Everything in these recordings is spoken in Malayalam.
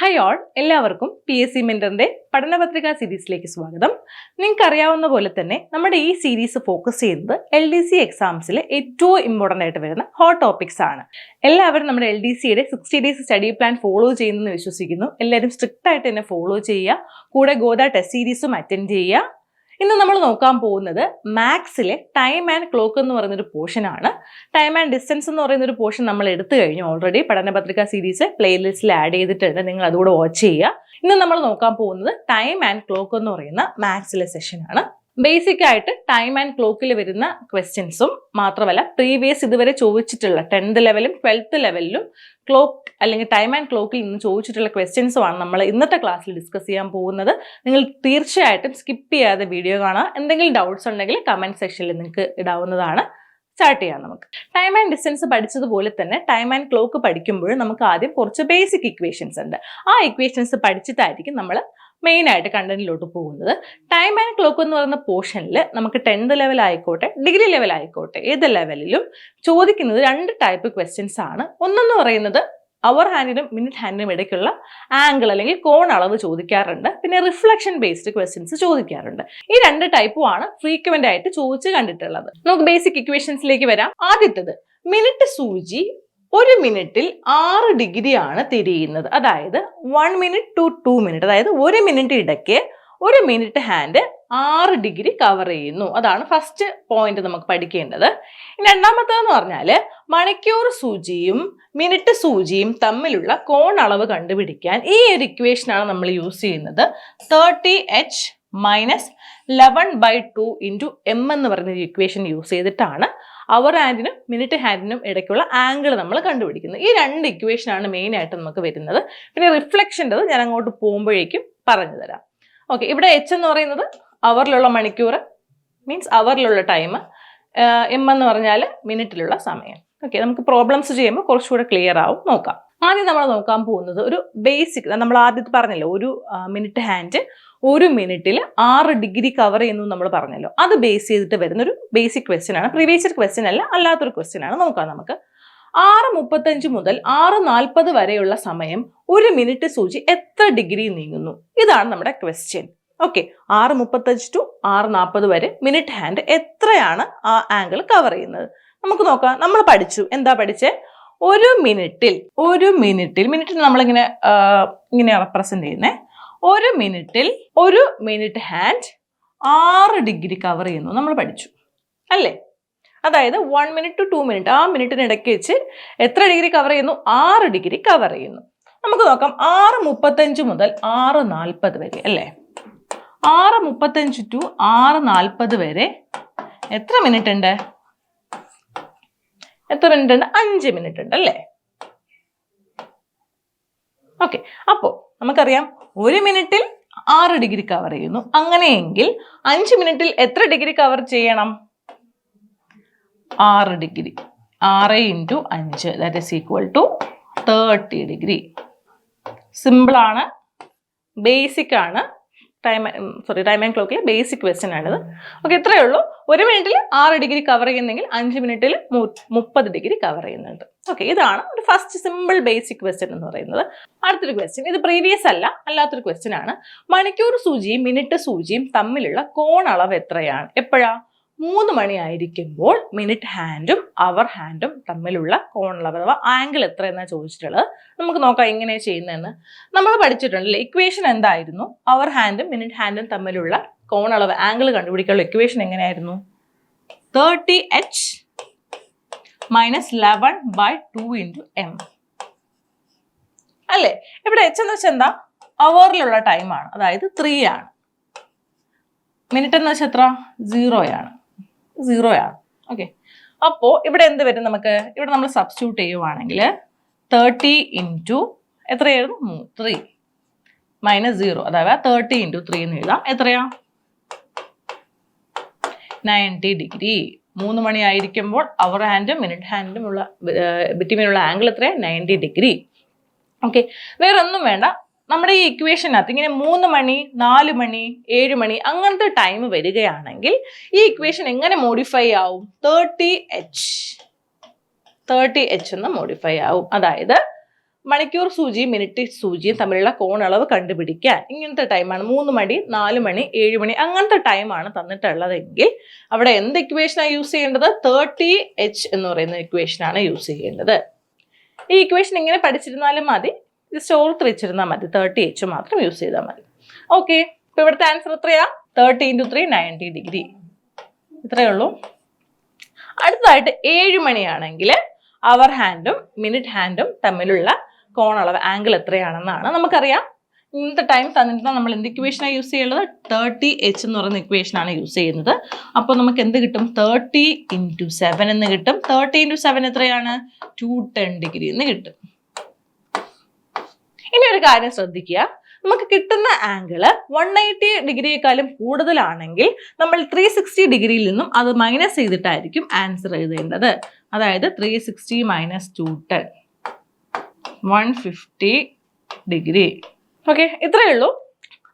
ഹൈ ഓൾ എല്ലാവർക്കും പി എസ് സി മെന്ററിന്റെ പഠനപത്രിക സീരീസിലേക്ക് സ്വാഗതം. നിങ്ങൾക്ക് അറിയാവുന്ന പോലെ തന്നെ നമ്മുടെ ഈ സീരീസ് ഫോക്കസ് ചെയ്യുന്നത് എൽ ഡി സി എക്സാംസിൽ ഏറ്റവും ഇമ്പോർട്ടന്റ് ആയിട്ട് വരുന്ന ഹോട്ട് ടോപ്പിക്സ് ആണ്. എല്ലാവരും നമ്മുടെ എൽ ഡി സിയുടെ sixty days study plan follow ചെയ്യുന്നെന്ന് വിശ്വസിക്കുന്നു. എല്ലാവരും സ്ട്രിക്റ്റ് ആയിട്ട് തന്നെ ഫോളോ ചെയ്യുക. കൂടെ ഗോദ ടെസ്റ്റ് സീരീസും അറ്റൻഡ് ചെയ്യുക. ഇന്ന് നമ്മൾ നോക്കാൻ പോകുന്നത് മാത്സിലെ ടൈം ആൻഡ് ക്ലോക്ക് എന്ന് പറയുന്നൊരു പോർഷൻ ആണ്. ടൈം ആൻഡ് ഡിസ്റ്റൻസ് എന്ന് പറയുന്ന ഒരു പോർഷൻ നമ്മൾ എടുത്തു കഴിഞ്ഞു ഓൾറെഡി പഠനപത്രിക സീരീസ് പ്ലേലിസ്റ്റിൽ ആഡ് ചെയ്തിട്ടുണ്ട്. നിങ്ങൾ അതുകൂടെ വാച്ച് ചെയ്യുക. ഇന്ന് നമ്മൾ നോക്കാൻ പോകുന്നത് ടൈം ആൻഡ് ക്ലോക്ക് എന്ന് പറയുന്ന മാത്സിലെ സെഷനാണ് ബേസിക് ആയിട്ട് ടൈം ആൻഡ് ക്ലോക്കിൽ വരുന്ന ക്വസ്റ്റ്യൻസും മാത്രമല്ല പ്രീവിയസ് ഇതുവരെ ചോദിച്ചിട്ടുള്ള ടെൻത്ത് ലെവലും ട്വൽത്ത് ലെവലിലും ക്ലോക്ക് അല്ലെങ്കിൽ ടൈം ആൻഡ് ക്ലോക്കിൽ നിന്ന് ചോദിച്ചിട്ടുള്ള ക്വസ്റ്റ്യൻസുമാണ് നമ്മൾ ഇന്നത്തെ ക്ലാസ്സിൽ ഡിസ്കസ് ചെയ്യാൻ പോകുന്നത്. നിങ്ങൾ തീർച്ചയായിട്ടും സ്കിപ്പ് ചെയ്യാതെ വീഡിയോ കാണുക. എന്തെങ്കിലും ഡൗട്ട്സ് ഉണ്ടെങ്കിൽ കമന്റ് സെക്ഷനിൽ നിങ്ങൾക്ക് ഇടാവുന്നതാണ്. സ്റ്റാർട്ട് ചെയ്യാം നമുക്ക്. ടൈം ആൻഡ് ഡിസ്റ്റൻസ് പഠിച്ചതുപോലെ തന്നെ ടൈം ആൻഡ് ക്ലോക്ക് പഠിക്കുമ്പോൾ നമുക്ക് ആദ്യം കുറച്ച് ബേസിക് ഇക്വേഷൻസ് ഉണ്ട്. ആ ഇക്വേഷൻസ് പഠിച്ചിട്ടായിരിക്കും നമ്മൾ മെയിൻ ആയിട്ട് കണ്ടന്റിലോട്ട് പോകുന്നത്. ടൈം ആൻഡ് ക്ലോക്ക് എന്ന് പറയുന്ന പോർഷനിൽ നമുക്ക് ടെൻത്ത് ലെവൽ ആയിക്കോട്ടെ ഡിഗ്രി ലെവൽ ആയിക്കോട്ടെ ഏത് ലെവലിലും ചോദിക്കുന്നത് രണ്ട് ടൈപ്പ് ക്വസ്റ്റ്യൻസ് ആണ്. ഒന്നെന്ന് പറയുന്നത് അവർ ഹാൻഡിനും മിനിറ്റ് ഹാൻഡിനും ഇടയ്ക്കുള്ള ആംഗിൾ അല്ലെങ്കിൽ കോൺ അളവ് ചോദിക്കാറുണ്ട്. പിന്നെ റിഫ്ലക്ഷൻ ബേസ്ഡ് ക്വസ്റ്റ്യൻസ് ചോദിക്കാറുണ്ട്. ഈ രണ്ട് ടൈപ്പുമാണ് ഫ്രീക്വന്റ് ആയിട്ട് ചോദിച്ച് കണ്ടിട്ടുള്ളത്. നമുക്ക് ബേസിക് ഇക്വേഷൻസിലേക്ക് വരാം. ആദ്യത്തത് മിനിറ്റ് സൂചി ഒരു മിനിറ്റിൽ ആറ് ആണ് തിരിയുന്നത്. അതായത് one minute to two minute അതായത് ഒരു മിനിറ്റ് ഇടയ്ക്ക് ഒരു മിനിറ്റ് ഹാൻഡ് ആറ് ഡിഗ്രി കവർ ചെയ്യുന്നു. അതാണ് ഫസ്റ്റ് പോയിന്റ് നമുക്ക് പഠിക്കേണ്ടത്. രണ്ടാമത്തേന്ന് പറഞ്ഞാൽ മണിക്കൂർ സൂചിയും മിനിറ്റ് സൂചിയും തമ്മിലുള്ള കോൺ അളവ് കണ്ടുപിടിക്കാൻ ഈ ഒരു ഇക്വേഷനാണ് നമ്മൾ യൂസ് ചെയ്യുന്നത്. Thirty H minus eleven by two into M എന്ന് ഒരു ഇക്വേഷൻ യൂസ് ചെയ്തിട്ടാണ് അവർ ഹാൻഡിനും മിനിറ്റ് ഹാൻഡിനും ഇടയ്ക്കുള്ള ആംഗിൾ നമ്മൾ കണ്ടുപിടിക്കുന്നത് ഈ രണ്ട് ഇക്വേഷനാണ് മെയിൻ ആയിട്ട് നമുക്ക് വരുന്നത്. പിന്നെ റിഫ്ലക്ഷന്റെത് ഞാൻ അങ്ങോട്ട് പോകുമ്പോഴേക്കും പറഞ്ഞു തരാം. ഓക്കെ ഇവിടെ എച്ച് എന്ന് പറയുന്നത് അവറിലുള്ള മണിക്കൂർ മീൻസ് അവറിലുള്ള ടൈം എം എന്ന് പറഞ്ഞാൽ മിനിറ്റിലുള്ള സമയം. ഓക്കെ നമുക്ക് പ്രോബ്ലംസ് ചെയ്യുമ്പോൾ കുറച്ചുകൂടെ ക്ലിയർ ആവും. നോക്കാം. ആദ്യം നമ്മൾ നോക്കാൻ പോകുന്നത് ഒരു ബേസിക് നമ്മൾ ആദ്യത്തെ പറഞ്ഞല്ലോ ഒരു മിനിറ്റ് ഹാൻഡ് ഒരു മിനിറ്റിൽ ആറ് ഡിഗ്രി കവർ ചെയ്യുന്നു നമ്മൾ പറഞ്ഞല്ലോ. അത് ബേസ് ചെയ്തിട്ട് വരുന്ന ഒരു ബേസിക് ക്വസ്റ്റ്യൻ ആണ്. പ്രീവിയസ് ക്വസ്റ്റ്യൻ അല്ല അല്ലാത്തൊരു ക്വസ്റ്റ്യൻ ആണ്. നോക്കാം നമുക്ക്. ആറ് മുപ്പത്തഞ്ച് മുതൽ ആറ് നാൽപ്പത് വരെയുള്ള സമയം ഒരു മിനിറ്റ് സൂചി എത്ര ഡിഗ്രി നീങ്ങുന്നു? ഇതാണ് നമ്മുടെ ക്വസ്റ്റ്യൻ ഓക്കെ ആറ് മുപ്പത്തഞ്ച് ടു ആറ് നാൽപ്പത് വരെ മിനിറ്റ് ഹാൻഡ് എത്രയാണ് ആ ആംഗിൾ കവർ ചെയ്യുന്നത്? നമുക്ക് നോക്കാം. നമ്മൾ പഠിച്ചു. എന്താ പഠിച്ചേ? ഒരു മിനിറ്റിൽ ഒരു മിനിറ്റിൽ മിനിറ്റിൽ നമ്മളിങ്ങനെ ഇങ്ങനെ റെപ്രസെന്റ് ചെയ്യുന്നേ. ഒരു മിനിറ്റിൽ ഒരു മിനിറ്റ് ഹാൻഡ് ആറ് ഡിഗ്രി കവർ ചെയ്യുന്നു. നമ്മൾ പഠിച്ചു. അല്ലേ? അതായത് one minute to two minute ആ മിനിറ്റിന് ഇടയ്ക്ക് വെച്ച് എത്ര ഡിഗ്രി കവർ ചെയ്യുന്നു? ആറ് ഡിഗ്രി കവർ ചെയ്യുന്നു. നമുക്ക് നോക്കാം. ആറ് മുപ്പത്തഞ്ച് മുതൽ ആറ് നാൽപ്പത് വരെ അല്ലേ? ആറ് മുപ്പത്തഞ്ച് ടു ആറ് നാൽപ്പത് വരെ എത്ര മിനിറ്റ് ഉണ്ട്? എത്ര മിനിറ്റ് ഉണ്ട് അഞ്ച് മിനിറ്റ് ഉണ്ട് അല്ലേ? ഓക്കെ അപ്പോൾ നമുക്കറിയാം ഒരു മിനിറ്റിൽ ആറ് ഡിഗ്രി കവർ ചെയ്യുന്നു. അങ്ങനെയെങ്കിൽ അഞ്ച് മിനിറ്റിൽ എത്ര ഡിഗ്രി കവർ ചെയ്യണം? ആറ് ഡിഗ്രി. ആറ് ഇന്റു അഞ്ച് that is equal to thirty degree. സിമ്പിളാണ് ബേസിക് ആണ്. ടൈം സോറി ടൈം ക്ലോക്കിലെ ബേസിക് ക്വസ്റ്റ്യൻ ആണിത്. ഓക്കെ ഇത്രയേ ഉള്ളൂ. ഒരു മിനിറ്റിൽ ആറ് ഡിഗ്രി കവർ ചെയ്യുന്നെങ്കിൽ അഞ്ച് മിനിറ്റിൽ മുപ്പത് ഡിഗ്രി കവർ ചെയ്യുന്നുണ്ട്. ഓക്കെ ഇതാണ് ഒരു ഫസ്റ്റ് സിമ്പിൾ ബേസിക് ക്വസ്റ്റ്യൻ എന്ന് പറയുന്നത്. അടുത്തൊരു ക്വസ്റ്റ്യൻ ഇത് പ്രീവിയസ് അല്ല അല്ലാത്തൊരു ക്വസ്റ്റ്യൻ ആണ്. മണിക്കൂർ സൂചിയും മിനിറ്റ് സൂചിയും തമ്മിലുള്ള കോൺ അളവ് എത്രയാണ്? എപ്പോഴാ? മൂന്ന് മണിയായിരിക്കുമ്പോൾ മിനിറ്റ് ഹാൻഡും അവർ ഹാൻഡും തമ്മിലുള്ള അളവ് അഥവാ ആംഗിൾ എത്ര എന്നാണ് ചോദിച്ചിട്ടുള്ളത് നമുക്ക് നോക്കാം എങ്ങനെയാണ് ചെയ്യുന്നതെന്ന്. നമ്മൾ പഠിച്ചിട്ടുണ്ടല്ലോ ഇക്വേഷൻ എന്തായിരുന്നു? അവർ ഹാൻഡും മിനിറ്റ് ഹാൻഡും തമ്മിലുള്ള കോണളവ് ആംഗിൾ കണ്ടുപിടിക്കാനുള്ള ഇക്വേഷൻ എങ്ങനെയായിരുന്നു? Thirty H minus eleven by two into M അല്ലേ? ഇവിടെ എച്ച് എന്ന് വെച്ചാൽ എന്താ? അവറിലുള്ള ടൈമാണ് അതായത് ത്രീ ആണ്. മിനിറ്റ് എന്ന് വെച്ചാൽ എത്ര? സീറോയാണ് സീറോയാണ് ഓക്കെ അപ്പോൾ ഇവിടെ എന്ത് വരും നമുക്ക്? ഇവിടെ നമ്മൾ സബ്സ്റ്റിറ്റ്യൂട്ട് ചെയ്യുവാണെങ്കിൽ തേർട്ടി ഇന്റു എത്രയായിരുന്നു? ത്രീ മൈനസ് സീറോ അതായത് തേർട്ടി ഇന്റു ത്രീ എന്ന് എഴുതാം. എത്രയാ? നയന്റി ഡിഗ്രി മൂന്ന് മണി ആയിരിക്കുമ്പോൾ അവർ ഹാൻഡും മിനിറ്റ് ഹാൻഡും ഉള്ള ബിറ്റ്വീനുള്ള ആംഗിൾ എത്രയാണ് നയന്റി ഡിഗ്രി ഓക്കെ വേറെ ഒന്നും വേണ്ട. നമ്മുടെ ഈ ഇക്വേഷനകത്ത് ഇങ്ങനെ മൂന്ന് മണി നാല് മണി ഏഴ് മണി അങ്ങനത്തെ ടൈം വരികയാണെങ്കിൽ ഈ ഇക്വേഷൻ എങ്ങനെ മോഡിഫൈ ആവും? തേർട്ടി എച്ച് തേർട്ടി എച്ച് എന്ന് മോഡിഫൈ ആവും. അതായത് മണിക്കൂർ സൂചിയും മിനിറ്റ് സൂചിയും തമ്മിലുള്ള കോണളവ് കണ്ടുപിടിക്കാൻ ഇങ്ങനത്തെ ടൈമാണ് മൂന്ന് മണി നാല് മണി ഏഴ് മണി അങ്ങനത്തെ ടൈമാണ് തന്നിട്ടുള്ളതെങ്കിൽ അവിടെ എന്ത് ഇക്വേഷനാണ് യൂസ് ചെയ്യേണ്ടത്? തേർട്ടി എച്ച് എന്ന് പറയുന്ന ഇക്വേഷനാണ് യൂസ് ചെയ്യേണ്ടത്. ഈ ഇക്വേഷൻ ഇങ്ങനെ പഠിച്ചിരുന്നാലും മതി. ജസ്റ്റ് ഓർത്ത് വെച്ചിരുന്നാൽ മതി. തേർട്ടി എച്ച് മാത്രം യൂസ് ചെയ്താൽ മതി. ഓക്കെ അപ്പോൾ ഇവിടുത്തെ ആൻസർ എത്രയാ? Thirty into three ninety degree ഇത്രയേ ഉള്ളൂ. അടുത്തതായിട്ട് ഏഴ് മണിയാണെങ്കിൽ അവർ ഹാൻഡും മിനിറ്റ് ഹാൻഡും തമ്മിലുള്ള കോണളവ് ആംഗിൾ എത്രയാണെന്നാണ് നമുക്കറിയാം. ഇന്നത്തെ ടൈം തന്നിട്ട് നമ്മൾ എന്ത് ഇക്വേഷനാണ് യൂസ് ചെയ്യുന്നത് തേർട്ടി എച്ച് എന്ന് പറയുന്ന ഇക്വേഷനാണ് യൂസ് ചെയ്യുന്നത്. അപ്പോൾ നമുക്ക് എന്ത് കിട്ടും? തേർട്ടി ഇന്റു സെവൻ എന്ന് കിട്ടും. തേർട്ടി ഇന്റു സെവൻ എത്രയാണ്? ടു ടെൻ ഡിഗ്രി എന്ന് കിട്ടും. ഇനി ഒരു കാര്യം ശ്രദ്ധിക്കുക. നമുക്ക് കിട്ടുന്ന ആംഗിൾ വൺ എയ്റ്റി ഡിഗ്രിയേക്കാളും കൂടുതലാണെങ്കിൽ നമ്മൾ ത്രീ സിക്സ്റ്റി ഡിഗ്രിയിൽ നിന്നും അത് മൈനസ് ചെയ്തിട്ടായിരിക്കും ആൻസർ എഴുതേണ്ടത്. അതായത് three sixty minus two ten one fifty degree. Okay ഇത്രയേ ഉള്ളൂ.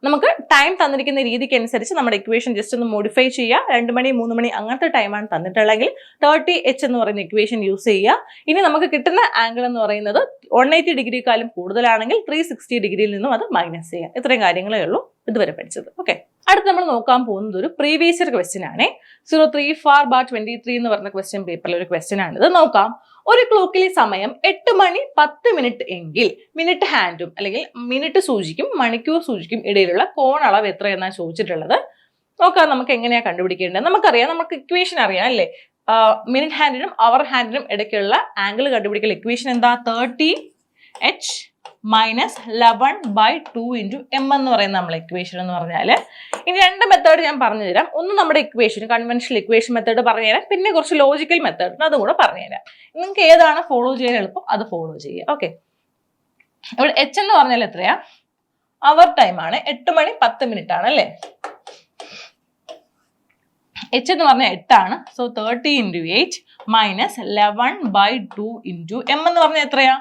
നമുക്ക് ടൈം തന്നിരിക്കുന്ന രീതിക്ക് അനുസരിച്ച് നമ്മുടെ ഇക്വേഷൻ ജസ്റ്റ് ഒന്ന് മോഡിഫൈ ചെയ്യുക രണ്ട് മണി മൂന്ന് മണി അങ്ങനത്തെ ടൈമാണ് തന്നിട്ടുള്ളതെങ്കിൽ തേർട്ടി എച്ച് എന്ന് പറയുന്ന ഇക്വേഷൻ യൂസ് ചെയ്യുക ഇനി നമുക്ക് കിട്ടുന്ന ആംഗിൾ എന്ന് പറയുന്നത് വൺ എയ്റ്റി ഡിഗ്രിക്കാലും കൂടുതലാണെങ്കിൽ ത്രീ സിക്സ്റ്റി ഡിഗ്രിയിൽ നിന്നും അത് മൈനസ് ചെയ്യുക ഇത്രയും കാര്യങ്ങളേ ഉള്ളൂ ഇതുവരെ പഠിച്ചത്. ഓക്കെ അടുത്ത് നമ്മൾ നോക്കാൻ പോകുന്നത് ഒരു പ്രീവിയസ് ഇയർ ക്വസ്റ്റ്യൻ ആണ്. Zero three four bar twenty three എന്ന് പറഞ്ഞ ക്വസ്റ്റ്യൻ പേപ്പറിൽ ഒരു ക്വസ്റ്റ്യൻ ആണ് ഇത് നോക്കാം. ഒരു ക്ലോക്കിലെ സമയം എട്ട് മണി പത്ത് മിനിറ്റ് എങ്കിൽ മിനിറ്റ് ഹാൻഡും അല്ലെങ്കിൽ മിനിറ്റ് സൂചിക്കും മണിക്കൂർ സൂചിക്കും ഇടയിലുള്ള കോൺ അളവ് എത്ര എന്നാണ് ചോദിച്ചിട്ടുള്ളത്. നോക്കാം നമുക്ക് എങ്ങനെയാണ് കണ്ടുപിടിക്കേണ്ടത്. നമുക്കറിയാം നമുക്ക് ഇക്വേഷൻ അറിയാം അല്ലേ? മിനിറ്റ് ഹാൻഡിനും അവർ ഹാൻഡിനും ഇടയ്ക്കുള്ള ആംഗിൾ കണ്ടുപിടിക്കൽ ഇക്വേഷൻ എന്താ? Thirty H minus eleven by two into M എന്ന് പറയുന്ന നമ്മളെ ഇക്വേഷൻ എന്ന് പറഞ്ഞാൽ ഇനി രണ്ട് മെത്തേഡ് ഞാൻ പറഞ്ഞു തരാം ഒന്ന് നമ്മുടെ ഇക്വേഷൻ കൺവെൻഷണൽ ഇക്വേഷൻ മെത്തേഡ് പറഞ്ഞു തരാം പിന്നെ കുറച്ച് ലോജിക്കൽ മെത്തേഡ് അതും കൂടെ പറഞ്ഞുതരാം. നിങ്ങൾക്ക് ഏതാണ് ഫോളോ ചെയ്യാൻ എളുപ്പം? അത് ഫോളോ ചെയ്യുക. ഓക്കെ ഇവിടെ എച്ച് എന്ന് പറഞ്ഞാൽ എത്രയാ? അവർ ടൈമാണ് എട്ട് മണി പത്ത് മിനിറ്റ് ആണ് അല്ലേ? എച്ച് എന്ന് പറഞ്ഞാൽ എട്ടാണ്. So thirty into eight minus eleven by two into M എന്ന് പറഞ്ഞാൽ എത്രയാ?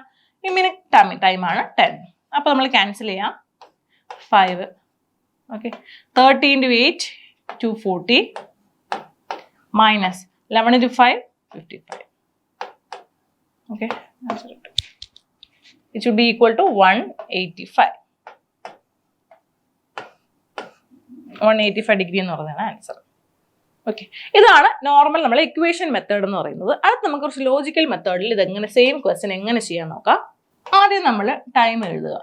മിനിറ്റ് ടൈം ടൈമാണ് ടെൻ അപ്പോൾ നമ്മൾ ക്യാൻസൽ ചെയ്യാം. Five okay thirty into eight two forty minus eleven into five fifty five okay it should be equal to one eighty five one eighty five degree എന്ന് പറയുന്നതാണ് ആൻസർ ഓക്കെ ഇതാണ് നോർമൽ നമ്മൾ ഇക്വേഷൻ മെത്തേഡ് എന്ന് പറയുന്നത്. അടുത്ത് നമുക്ക് കുറച്ച് ലോജിക്കൽ മെത്തേഡിൽ ഇതെങ്ങനെ സെയിം ക്വസ്റ്റ്യൻ എങ്ങനെ ചെയ്യാൻ നോക്കാം. ആദ്യം നമ്മൾ ടൈം എഴുതുക.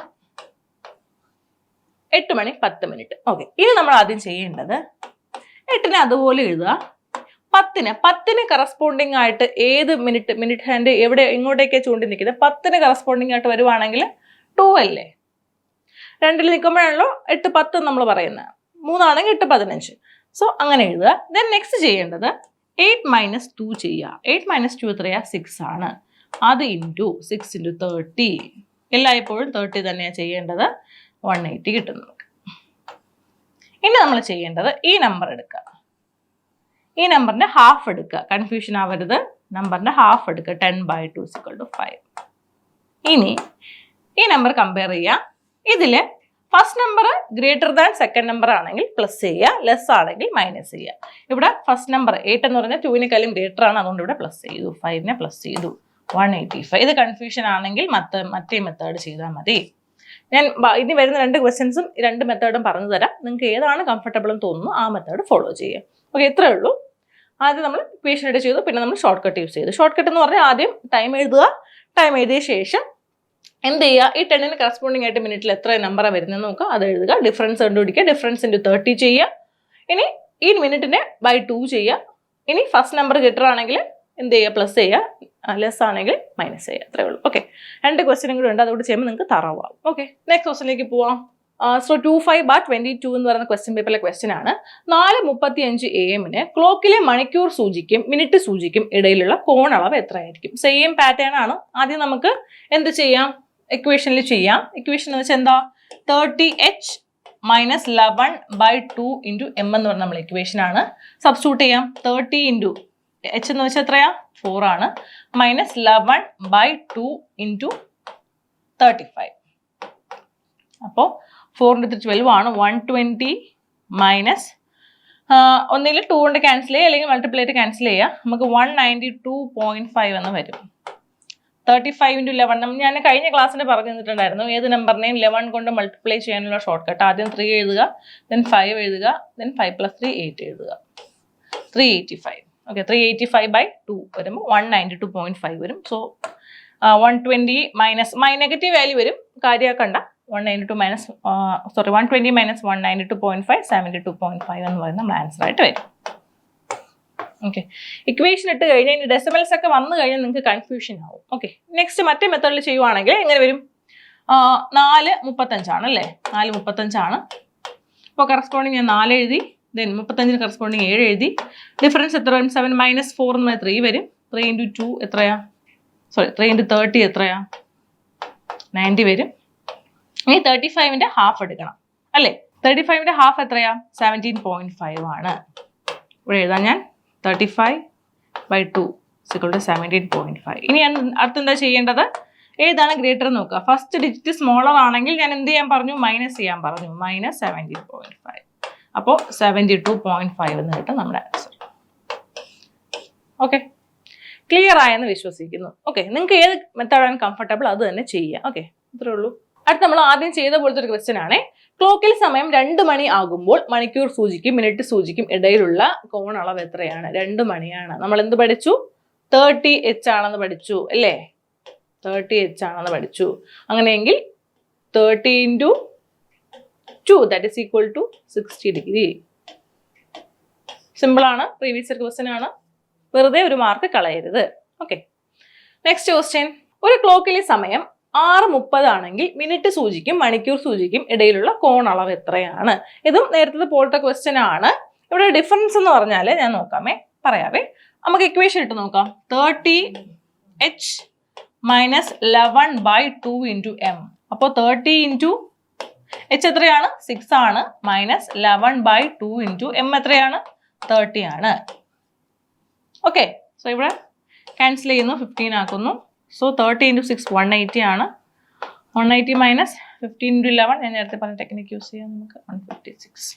എട്ട് മണി പത്ത് മിനിറ്റ്. ഓക്കെ ഇനി നമ്മൾ ആദ്യം ചെയ്യേണ്ടത് എട്ടിന് അതുപോലെ എഴുതുക. പത്തിന് പത്തിന് കറസ്പോണ്ടിങ് ആയിട്ട് ഏത് മിനിറ്റ് മിനിറ്റ് ഹാൻഡ് എവിടെ എങ്ങോട്ടേക്കാണ് ചൂണ്ടി നിൽക്കുന്നത്? പത്തിന് കറസ്പോണ്ടിങ് ആയിട്ട് വരുവാണെങ്കിൽ ടു അല്ലേ? രണ്ടിൽ നിൽക്കുമ്പോഴാണല്ലോ എട്ട് പത്ത് നമ്മൾ പറയുന്നത്. മൂന്നാണെങ്കിൽ എട്ട് പതിനഞ്ച്. സോ അങ്ങനെ എഴുതുക. ദെൻ നെക്സ്റ്റ് ചെയ്യേണ്ടത് എയ്റ്റ് മൈനസ് ടു ചെയ്യുക. എയ്റ്റ് മൈനസ് ടു എത്രയാണ് സിക്സ് ആണ്. അത് ഇന്റു സിക്സ് ഇന്റു തേർട്ടി എല്ലായ്പ്പോഴും തേർട്ടി തന്നെയാണ് ചെയ്യേണ്ടത്. വൺ എയ്റ്റി കിട്ടും നമുക്ക്. ഇനി നമ്മൾ ചെയ്യേണ്ടത് ഈ നമ്പർ എടുക്കുക ഈ നമ്പറിന്റെ ഹാഫ് എടുക്കുക കൺഫ്യൂഷൻ ആവരുത്. നമ്പറിന്റെ ഹാഫ് എടുക്കുക ten by two is equal to five ഇനി ഈ നമ്പർ കമ്പയർ ചെയ്യുക ഇതിൽ first number greater than second number ആണെങ്കിൽ പ്ലസ് ചെയ്യുക ലെസ് ആണെങ്കിൽ മൈനസ് ചെയ്യുക ഇവിടെ ഫസ്റ്റ് നമ്പർ എയ്റ്റ് എന്ന് പറഞ്ഞാൽ ടുവിനേക്കാളും ഗ്രേറ്റർ ആണ്. അതുകൊണ്ട് ഇവിടെ പ്ലസ് ചെയ്തു. ഫൈവിനെ പ്ലസ് ചെയ്തു. വൺ എയ്റ്റി ഫൈവ് ഇത് കൺഫ്യൂഷൻ ആണെങ്കിൽ മറ്റേ മറ്റേ മെത്തേഡ് ചെയ്താൽ മതി. ഞാൻ ഇനി വരുന്ന രണ്ട് ക്വസ്റ്റ്യൻസും രണ്ട് മെത്തേഡും പറഞ്ഞു തരാം. നിങ്ങൾക്ക് ഏതാണ് കംഫർട്ടബിൾ എന്ന് തോന്നുന്നു ആ മെത്തേഡ് ഫോളോ ചെയ്യുക ഓക്കെ ഇത്രയേ ഉള്ളൂ. ആദ്യം നമ്മൾ ഇക്വേഷൻ എഡിറ്റ് ചെയ്തു പിന്നെ നമ്മൾ ഷോർട്ട് കട്ട് യൂസ് ചെയ്തു. ഷോർട്ട് കട്ട് എന്ന് പറഞ്ഞാൽ ആദ്യം ടൈം എഴുതുക. ടൈം എഴുതിയ ശേഷം എന്ത് ചെയ്യുക? ഈ ടെന്നിന് കറസ്പോണ്ടിങ് ആയിട്ട് മിനിറ്റിൽ എത്ര നമ്പറാണ് വരുന്നത് നോക്കുക. അത് എഴുതുക. ഡിഫറൻസ് കണ്ടുപിടിക്കുക. ഡിഫറൻസ് ഇന്റു തേർട്ടി ചെയ്യുക. ഇനി ഈ മിനിറ്റിനെ ബൈ ടു ചെയ്യുക. ഇനി ഫസ്റ്റ് നമ്പർ കിട്ടുകയാണെങ്കിൽ എന്ത് ചെയ്യുക? പ്ലസ് ചെയ്യുക. ലെസ് ആണെങ്കിൽ മൈനസ് ചെയ്യുക. അത്രേ ഉള്ളൂ. ഓക്കെ രണ്ട് ക്വസ്റ്റ്യനും കൂടി ഉണ്ട്. അതുകൊണ്ട് ചെയ്യുമ്പോൾ നിങ്ങൾക്ക് തറവാകും ഓക്കെ നെക്സ്റ്റ് ക്വസ്റ്റിനിലേക്ക് പോവാം. So two five bar twenty two എന്ന് പറയുന്ന ക്വസ്റ്റ്യൻ പേപ്പറിലെ ക്വസ്റ്റ്യൻ ആണ്. നാല് മുപ്പത്തി അഞ്ച് എ എമ്മിന് ക്ലോക്കിലെ മണിക്കൂർ സൂചിക്കും മിനിറ്റ് സൂചിക്കും ഇടയിലുള്ള കോണളവ് എത്രയായിരിക്കും? സെയിം പാറ്റേൺ ആണ്. ആദ്യം നമുക്ക് എന്ത് ചെയ്യാം? ഇക്വേഷനിൽ ചെയ്യാം. ഇക്വേഷൻ എന്ന് വെച്ചാൽ എന്താ? Thirty H minus eleven by two into M എന്ന് പറഞ്ഞ നമ്മൾ ഇക്വേഷൻ ആണ്. സബ്സ്റ്റ്യൂട്ട് ചെയ്യാം. തേർട്ടി ഇന്റു എച്ച് എന്ന് വെച്ചാൽ എത്രയാ? ഫോർ ആണ്. Minus eleven by two into thirty five അപ്പോൾ ഫോർ ഇന്റു ട്വൽവ് ആണ്. വൺ ട്വന്റി മൈനസ് ഒന്നുകിൽ ടു കൊണ്ട് ക്യാൻസൽ ചെയ്യുക അല്ലെങ്കിൽ മൾട്ടിപ്ലൈറ്റ് ക്യാൻസൽ ചെയ്യുക. നമുക്ക് one ninety two point five എന്ന് വരും. തേർട്ടി ഫൈവ് ഇന്റു ലെവൻ ഞാൻ കഴിഞ്ഞ ക്ലാസ്സിന് പറഞ്ഞു തന്നിട്ടുണ്ടായിരുന്നു ഏത് നമ്പറിനെയും ലെവൻ കൊണ്ട് മൾട്ടിപ്ലൈ ചെയ്യാനുള്ള ഷോർട്ട് കട്ട് ആദ്യം ത്രീ എഴുതുക ദെൻ ഫൈവ് എഴുതുക then five plus three eight എഴുതുക. Three eighty five okay three eighty five by two വരുമ്പോൾ one ninety two point five വരും so one twenty minus my negative value വരും. കാര്യമാക്കണ്ട one ninety two minus sorry one twenty minus one ninety two point five seventy two point five എന്ന് പറയുന്ന നമ്മൾ ആൻസർ ആയിട്ട് വരും. ഓക്കെ ഇക്വേഷൻ ഇട്ട് കഴിഞ്ഞാൽ ഇനി ഡെസിമൽസ് ഒക്കെ വന്നു കഴിഞ്ഞാൽ നിങ്ങൾക്ക് കൺഫ്യൂഷൻ ആവും. ഓക്കെ നെക്സ്റ്റ് മറ്റേ മെത്തേഡിൽ ചെയ്യുവാണെങ്കിൽ എങ്ങനെ വരും? നാല് മുപ്പത്തഞ്ചാണ് അല്ലേ? നാല് മുപ്പത്തഞ്ചാണ്. അപ്പോൾ കറസ്പോണ്ടിങ് ഞാൻ നാല് എഴുതി. ദെൻ മുപ്പത്തഞ്ചിന് കറസ്പോണ്ടിങ് ഏഴ് എഴുതി. ഡിഫറൻസ് എത്ര വരും? സെവൻ മൈനസ് ഫോർ എന്ന് ത്രീ വരും. ത്രീ ഇന്റു ടു എത്രയാ? സോറി ത്രീ ഇന്റു തേർട്ടി എത്രയാ? നയന്റി വരും. ഇനി തേർട്ടി ഫൈവിന്റെ ഹാഫ് എടുക്കണം. അല്ലേ? തേർട്ടി ഫൈവിന്റെ ഹാഫ് എത്രയാ? സെവന്റീൻ പോയിന്റ് ഫൈവ് ആണ്. ഇവിടെ എഴുതാം ഞാൻ. Thirty five by two is equal to seventeen point five ഇനി അടുത്ത് എന്താ ചെയ്യേണ്ടത്? ഏതാണ് ഗ്രേറ്റർ നോക്കുക. ഫസ്റ്റ് ഡിജിറ്റ് സ്മോളർ ആണെങ്കിൽ ഞാൻ എന്ത് ചെയ്യാൻ പറഞ്ഞു? മൈനസ് ചെയ്യാൻ പറഞ്ഞു. മൈനസ് സെവന്റീൻ പോയിന്റ് ഫൈവ് അപ്പോൾ സെവന്റി ടു പോയിന്റ് ഫൈവ് എന്ന് കിട്ടും നമ്മുടെ ആൻസർ ഓക്കെ ക്ലിയർ ആയെന്ന് വിശ്വസിക്കുന്നു. ഓക്കെ നിങ്ങൾക്ക് ഏത് മെത്തേഡാണ് കംഫർട്ടബിൾ അത് തന്നെ ചെയ്യുക ഓക്കെ ഇത്രേ ഉള്ളൂ. അടുത്ത് നമ്മൾ ആദ്യം ചെയ്ത പോലത്തെ ഒരു ക്വസ്റ്റ്യൻ ആണ്. ക്ലോക്കിൽ സമയം രണ്ട് മണി ആകുമ്പോൾ മണിക്കൂർ സൂചിക്കും മിനിറ്റ് സൂചിക്കും ഇടയിലുള്ള കോൺ അളവ് എത്രയാണ്? രണ്ട് മണിയാണ്. നമ്മൾ എന്ത് പഠിച്ചു? തേർട്ടി എച്ച് ആണെന്ന് പഠിച്ചു അല്ലേ? തേർട്ടി എച്ച് ആണെന്ന് പഠിച്ചു. അങ്ങനെയെങ്കിൽ thirty into two that is equal to sixty degree സിമ്പിളാണ് പ്രീവിയസ് ക്വസ്റ്റ്യൻ ആണ്. വെറുതെ ഒരു മാർക്ക് കളയരുത്. ഓക്കെ നെക്സ്റ്റ് ക്വസ്റ്റ്യൻ ഒരു ക്ലോക്കിലെ സമയം ആറ് മുപ്പതാണെങ്കിൽ മിനിറ്റ് സൂചിക്കും മണിക്കൂർ സൂചിക്കും ഇടയിലുള്ള കോൺ അളവ് എത്രയാണ്? ഇതും നേരത്തെ പോലത്തെ ക്വസ്റ്റ്യൻ ആണ്. ഇവിടെ ഡിഫറൻസ് എന്ന് പറഞ്ഞാൽ ഞാൻ നോക്കാമേ പറയാവേ. നമുക്ക് ഇക്വേഷൻ ഇട്ട് നോക്കാം. Thirty H minus eleven by two into M അപ്പോൾ തേർട്ടി ഇന്റു എച്ച് എത്രയാണ്? സിക്സ് ആണ്. Minus eleven by two into M എത്രയാണ്? തേർട്ടി ആണ്. ഓക്കെ സോ ഇവിടെ ക്യാൻസൽ ചെയ്യുന്നു. ഫിഫ്റ്റീൻ ആക്കുന്നു. So thirty into six one eighty ആണ്. One eighty minus fifteen into eleven ഞാൻ നേരത്തെ പറഞ്ഞ ടെക്നിക്ക് യൂസ് ചെയ്യാം. നമുക്ക് one fifty six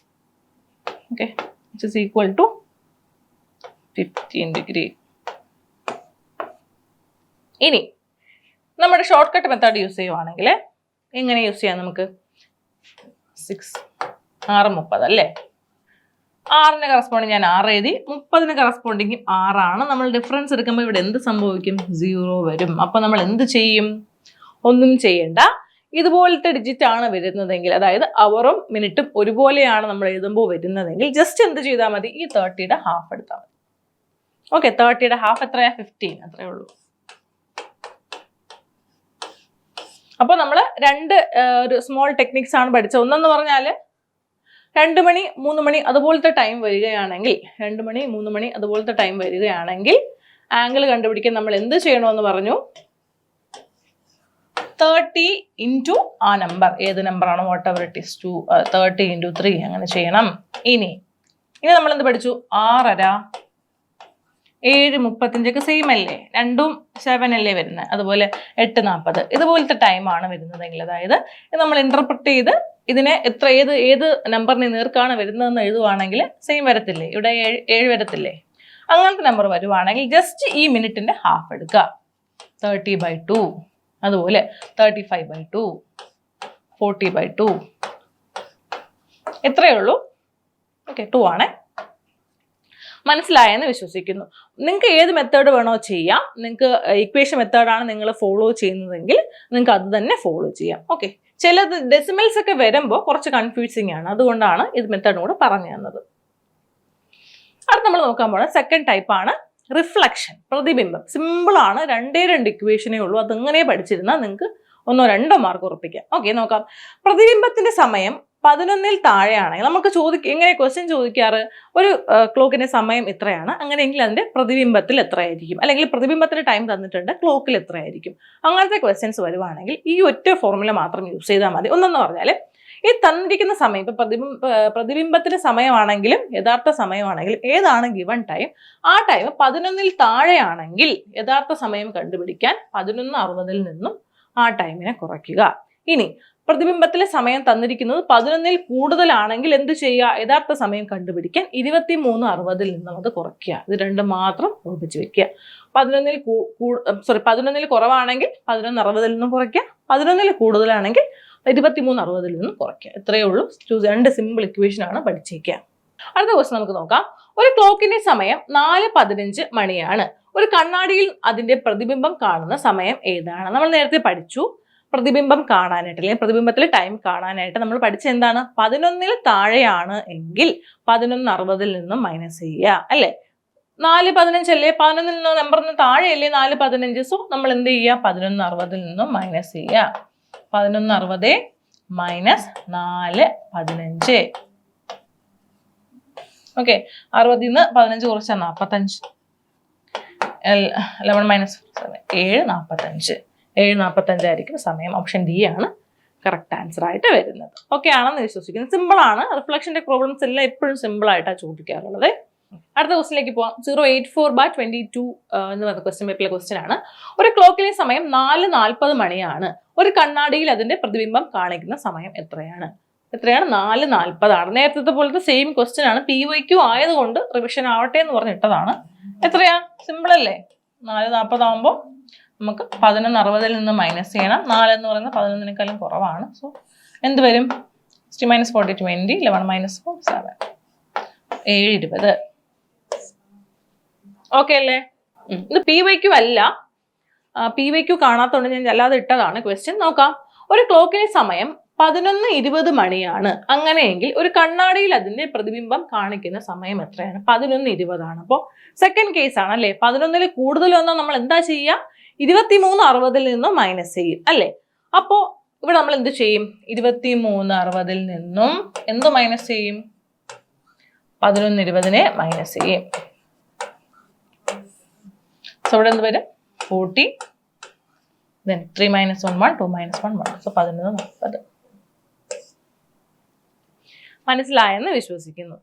okay it is equal to fifteen degree ഇനി നമ്മുടെ ഷോർട്ട് കട്ട് മെത്തേഡ് യൂസ് ചെയ്യുവാണെങ്കിൽ എങ്ങനെ യൂസ് ചെയ്യാം നമുക്ക്? സിക്സ് ആറ് മുപ്പത് അല്ലേ? ആറിന് കറസ്പോണ്ടിങ് ഞാൻ ആറ് എഴുതി മുപ്പതിന് കറസ്പോണ്ടിങ് ആറാണ്. നമ്മൾ ഡിഫറൻസ് എടുക്കുമ്പോൾ ഇവിടെ എന്ത് സംഭവിക്കും? സീറോ വരും. അപ്പോൾ നമ്മൾ എന്ത് ചെയ്യും? ഒന്നും ചെയ്യണ്ട. ഇതുപോലത്തെ ഡിജിറ്റ് ആണ് വരുന്നതെങ്കിൽ അതായത് അവറും മിനിറ്റും ഒരുപോലെയാണ് നമ്മൾ എഴുതുമ്പോൾ വരുന്നതെങ്കിൽ ജസ്റ്റ് എന്ത് ചെയ്താൽ മതി? ഈ തേർട്ടിയുടെ ഹാഫ് എടുത്താൽ മതി. ഓക്കെ തേർട്ടിയുടെ ഹാഫ് എത്രയാണ് ഫിഫ്റ്റീൻ അത്രയേ ഉള്ളൂ. അപ്പോൾ നമ്മൾ രണ്ട് ഒരു സ്മോൾ ടെക്നിക്സ് ആണ് പഠിച്ചത്. ഒന്നെന്ന് പറഞ്ഞാൽ രണ്ട് മണി മൂന്ന് മണി അതുപോലത്തെ ടൈം വരികയാണെങ്കിൽ രണ്ട് മണി മൂന്ന് മണി അതുപോലത്തെ ടൈം വരികയാണെങ്കിൽ ആംഗിൾ കണ്ടുപിടിക്കാൻ നമ്മൾ എന്ത് ചെയ്യണമെന്ന് പറഞ്ഞു? തേർട്ടി ഇന്റു ആ നമ്പർ ഏത് നമ്പറാണോ whatever it is to thirty into three അങ്ങനെ ചെയ്യണം. ഇനി ഇനി നമ്മൾ എന്ത് പഠിച്ചു? ആറര. ഏഴ് മുപ്പത്തഞ്ചൊക്കെ സെയിം അല്ലേ? രണ്ടും സെവൻ അല്ലേ വരുന്നത്? അതുപോലെ എട്ട് നാൽപ്പത് ഇതുപോലത്തെ ടൈമാണ് വരുന്നതെങ്കിൽ അതായത് നമ്മൾ ഇന്റർപ്രറ്റ് ചെയ്ത് ഇതിനെ എത്ര ഏത് ഏത് നമ്പറിന് നേർക്കാണ് വരുന്നതെന്ന് എഴുതുവാണെങ്കിൽ സെയിം വരത്തില്ലേ? ഇവിടെ ഏഴ് ഏഴ് വരത്തില്ലേ? അങ്ങനത്തെ നമ്പർ വരുവാണെങ്കിൽ ജസ്റ്റ് ഈ മിനിറ്റിന്റെ ഹാഫ് എടുക്കുക. തേർട്ടി ബൈ ടു അതുപോലെ thirty five by two forty by two എത്രയേ ഉള്ളൂ? ഓക്കെ ടു ആണേ. മനസ്സിലായെന്ന് വിശ്വസിക്കുന്നു. നിങ്ങൾക്ക് ഏത് മെത്തേഡ് വേണോ ചെയ്യാം. നിങ്ങൾക്ക് ഇക്വേഷൻ മെത്തേഡാണ് നിങ്ങൾ ഫോളോ ചെയ്യുന്നതെങ്കിൽ നിങ്ങൾക്ക് അത് തന്നെ ഫോളോ ചെയ്യാം. ഓക്കെ ചിലത് ഡെസിമൽസ് ഒക്കെ വരുമ്പോൾ കുറച്ച് കൺഫ്യൂസിങ് ആണ്. അതുകൊണ്ടാണ് ഇത് മെത്തേഡും കൂടെ പറഞ്ഞു തന്നത്. അടുത്ത് നമ്മൾ നോക്കാൻ പോകുന്നത് സെക്കൻഡ് ടൈപ്പ് ആണ് റിഫ്ലക്ഷൻ പ്രതിബിംബം. സിമ്പിൾ ആണ്. രണ്ടേ രണ്ട് ഇക്വേഷനേ ഉള്ളൂ. അതെങ്ങനെ പഠിച്ചിരുന്നാൽ നിങ്ങൾക്ക് ഒന്നോ രണ്ടോ മാർക്ക് ഉറപ്പിക്കാം. ഓക്കെ നോക്കാം. പ്രതിബിംബത്തിന്റെ സമയം പതിനൊന്നിൽ താഴെയാണെങ്കിൽ നമുക്ക് ചോദിക്ക എങ്ങനെ ക്വസ്റ്റ്യൻ ചോദിക്കാറ്? ഒരു ക്ലോക്കിന്റെ സമയം എത്രയാണ് അങ്ങനെയെങ്കിൽ അതിന്റെ പ്രതിബിംബത്തിൽ എത്രയായിരിക്കും? അല്ലെങ്കിൽ പ്രതിബിംബത്തിന് ടൈം തന്നിട്ടുണ്ട് ക്ലോക്കിൽ എത്രയായിരിക്കും? അങ്ങനത്തെ ക്വസ്റ്റ്യൻസ് വരുവാണെങ്കിൽ ഈ ഒറ്റ ഫോർമുല മാത്രം യൂസ് ചെയ്താൽ മതി. ഒന്നെന്ന് പറഞ്ഞാൽ ഈ തന്നിരിക്കുന്ന സമയം ഇപ്പം പ്രതിബിംബ പ്രതിബിംബത്തിന്റെ സമയമാണെങ്കിലും യഥാർത്ഥ സമയമാണെങ്കിലും ഏതാണ് ഗിവൺ ടൈം ആ ടൈം പതിനൊന്നിൽ താഴെയാണെങ്കിൽ യഥാർത്ഥ സമയം കണ്ടുപിടിക്കാൻ പതിനൊന്ന് അറുപതിൽ നിന്നും ആ ടൈമിനെ കുറയ്ക്കുക. ഇനി പ്രതിബിംബത്തിലെ സമയം തന്നിരിക്കുന്നത് പതിനൊന്നിൽ കൂടുതലാണെങ്കിൽ എന്ത് ചെയ്യുക? യഥാർത്ഥ സമയം കണ്ടുപിടിക്കാൻ ഇരുപത്തി മൂന്ന് അറുപതിൽ നിന്നും അത് കുറയ്ക്കുക. ഇത് രണ്ടും മാത്രം ഉറപ്പിച്ച് വെക്കുക. പതിനൊന്നിൽ സോറി പതിനൊന്നിൽ കുറവാണെങ്കിൽ പതിനൊന്ന് അറുപതിൽ നിന്നും കുറയ്ക്കുക. പതിനൊന്നിൽ കൂടുതലാണെങ്കിൽ ഇരുപത്തി മൂന്ന് അറുപതിൽ നിന്നും കുറയ്ക്കുക. ഇത്രയേ ഉള്ളൂ. രണ്ട് സിമ്പിൾ ഇക്വേഷൻ ആണ് പഠിച്ചേക്കുക. അടുത്ത ക്വസ്റ്റൻ നമുക്ക് നോക്കാം. ഒരു ക്ലോക്കിന്റെ സമയം നാല് പതിനഞ്ച് മണിയാണ്. ഒരു കണ്ണാടിയിൽ അതിന്റെ പ്രതിബിംബം കാണുന്ന സമയം ഏതാണ്? നമ്മൾ നേരത്തെ പഠിച്ചു. പ്രതിബിംബം കാണാനായിട്ട് അല്ലെങ്കിൽ പ്രതിബിംബത്തിൽ ടൈം കാണാനായിട്ട് നമ്മൾ പഠിച്ച എന്താണ്? പതിനൊന്നിൽ താഴെയാണ് എങ്കിൽ പതിനൊന്ന് അറുപതിൽ നിന്നും മൈനസ് ചെയ്യുക അല്ലേ? നാല് പതിനഞ്ചല്ലേ പതിനൊന്നിൽ നിന്ന് നമ്പറിന് താഴെയല്ലേ നാല് പതിനഞ്ച്? സോ നമ്മൾ എന്ത് ചെയ്യുക? പതിനൊന്ന് അറുപതിൽ നിന്നും മൈനസ് ചെയ്യുക. പതിനൊന്ന് അറുപത് മൈനസ് നാല് പതിനഞ്ച്. ഓക്കെ അറുപതിൽ നിന്ന് പതിനഞ്ച് കുറച്ചാൽ നാൽപ്പത്തഞ്ച് ലെവൻ മൈനസ് ഏഴ് നാൽപ്പത്തഞ്ച് ഏഴ് നാൽപ്പത്തഞ്ചായിരിക്കും സമയം ഓപ്ഷൻ ഡി ആണ് കറക്റ്റ് ആൻസർ ആയിട്ട് വരുന്നത്. ഓക്കെ ആണെന്ന് വിശ്വസിക്കുന്നു. സിമ്പിൾ ആണ്. റിഫ്ലക്ഷന്റെ പ്രോബ്ലംസ് എല്ലാം എപ്പോഴും സിമ്പിൾ ആയിട്ടാണ് ചോദിക്കാറുള്ളത്. അടുത്ത ക്വസ്റ്റിലേക്ക് പോവാം. Zero eight four by twenty two എന്ന് പറയുന്ന ക്വസ്റ്റ്യൻ പേപ്പറിലെ ക്വസ്റ്റ്യൻ ആണ്. ഒരു ക്ലോക്കിലെ സമയം നാല് നാൽപ്പത് മണിയാണ്. ഒരു കണ്ണാടിയിൽ അതിന്റെ പ്രതിബിംബം കാണിക്കുന്ന സമയം എത്രയാണ്? എത്രയാണ്? നാല് നാൽപ്പതാണ് നേരത്തെ പോലത്തെ സെയിം ക്വസ്റ്റ്യൻ ആണ്. പി വൈ ക്യു ആയതുകൊണ്ട് റിവിഷൻ ആവട്ടെ എന്ന് പറഞ്ഞിട്ടതാണ് എത്രയാ? സിമ്പിൾ അല്ലേ? നാല് നാൽപ്പതാകുമ്പോൾ നമുക്ക് പതിനൊന്ന് അറുപതിൽ നിന്ന് മൈനസ് ചെയ്യണം. നാല് എന്ന് പറയുന്നത് പതിനൊന്നിനേക്കാളും കുറവാണ്. സോ എന്ത് വരും? Sixty minus forty twenty eleven minus four seven ഏഴ് ഇരുപത്. ഓക്കെ അല്ലേ? ഇത് പി വൈ ക്യു അല്ല. പി വൈ ക്യു കാണാത്തതുകൊണ്ട് ഞാൻ അല്ലാതെ ഇട്ടതാണ് ക്വസ്റ്റ്യൻ നോക്കാം. ഒരു ക്ലോക്കിന് സമയം പതിനൊന്ന് ഇരുപത് മണിയാണ്. അങ്ങനെയെങ്കിൽ ഒരു കണ്ണാടിയിൽ അതിന്റെ പ്രതിബിംബം കാണിക്കുന്ന സമയം എത്രയാണ്? പതിനൊന്ന് ഇരുപതാണ്. അപ്പോൾ സെക്കൻഡ് കേസ് ആണ് അല്ലേ പതിനൊന്നിൽ കൂടുതൽ വന്നാൽ നമ്മൾ എന്താ ചെയ്യുക ഇരുപത്തിമൂന്ന് അറുപതിൽ നിന്നും മൈനസ് ചെയ്യും അല്ലേ? അപ്പോൾ ഇവിടെ നമ്മൾ എന്ത് ചെയ്യും? ഇരുപത്തി മൂന്ന് അറുപതിൽ നിന്നും എന്ത് മൈനസ് ചെയ്യും? പതിനൊന്ന് ഇരുപതിനെ മൈനസ് ചെയ്യും. ഇവിടെ എന്ത് വരും? Forty then three minus one one two minus one one so പതിനൊന്ന് മുപ്പത്. മനസ്സിലായെന്ന് വിശ്വസിക്കുന്നു.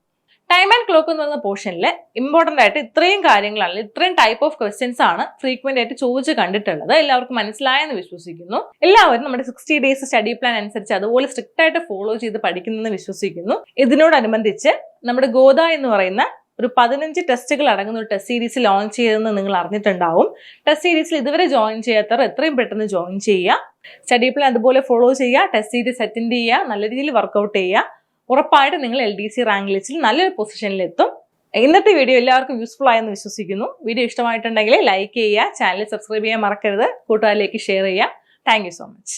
ടൈം ആൻഡ് ക്ലോക്ക് എന്ന് പറയുന്ന പോർഷനിൽ ഇമ്പോർട്ടന്റ് ആയിട്ട് ഇത്രയും കാര്യങ്ങളാണ് ഇത്രയും ടൈപ്പ് ഓഫ് ക്വസ്റ്റ്യൻസ് ആണ് ഫ്രീക്വന്റ് ആയിട്ട് ചോദിച്ച് കണ്ടിട്ടുള്ളത്. എല്ലാവർക്കും മനസ്സിലായെന്ന് വിശ്വസിക്കുന്നു. എല്ലാവരും നമ്മുടെ സിക്സ്റ്റി ഡേയ്സ് സ്റ്റഡി പ്ലാൻ അനുസരിച്ച് അതുപോലെ സ്ട്രിക്റ്റ് ആയിട്ട് ഫോളോ ചെയ്ത് പഠിക്കുന്നെന്ന് വിശ്വസിക്കുന്നു. ഇതിനോടനുബന്ധിച്ച് നമ്മുടെ ഗോദ എന്ന് പറയുന്ന ഒരു പതിനഞ്ച് ടെസ്റ്റുകൾ അടങ്ങുന്ന ഒരു ടെസ്റ്റ് സീരീസ് ലോഞ്ച് ചെയ്തതെന്ന് നിങ്ങൾ അറിഞ്ഞിട്ടുണ്ടാവും. ടെസ്റ്റ് സീരീസിൽ ഇതുവരെ ജോയിൻ ചെയ്യാത്തവർ എത്രയും പെട്ടെന്ന് ജോയിൻ ചെയ്യുക. സ്റ്റഡി പ്ലാൻ അതുപോലെ ഫോളോ ചെയ്യുക. ടെസ്റ്റ് സീരീസ് അറ്റൻഡ് ചെയ്യുക. നല്ല രീതിയിൽ വർക്കൗട്ട് ചെയ്യുക. ഉറപ്പായിട്ടും നിങ്ങൾ എൽ ഡി സി റാങ്ക് ലിസ്റ്റിൽ നല്ലൊരു പൊസിഷനിലെത്തും ഇന്നത്തെ വീഡിയോ എല്ലാവർക്കും യൂസ്ഫുൾ ആയെന്ന് വിശ്വസിക്കുന്നു. വീഡിയോ ഇഷ്ടമായിട്ടുണ്ടെങ്കിൽ ലൈക്ക് ചെയ്യുക ചാനൽ സബ്സ്ക്രൈബ് ചെയ്യാൻ മറക്കരുത്. കൂട്ടുകാരിലേക്ക് ഷെയർ ചെയ്യുക. Thank so much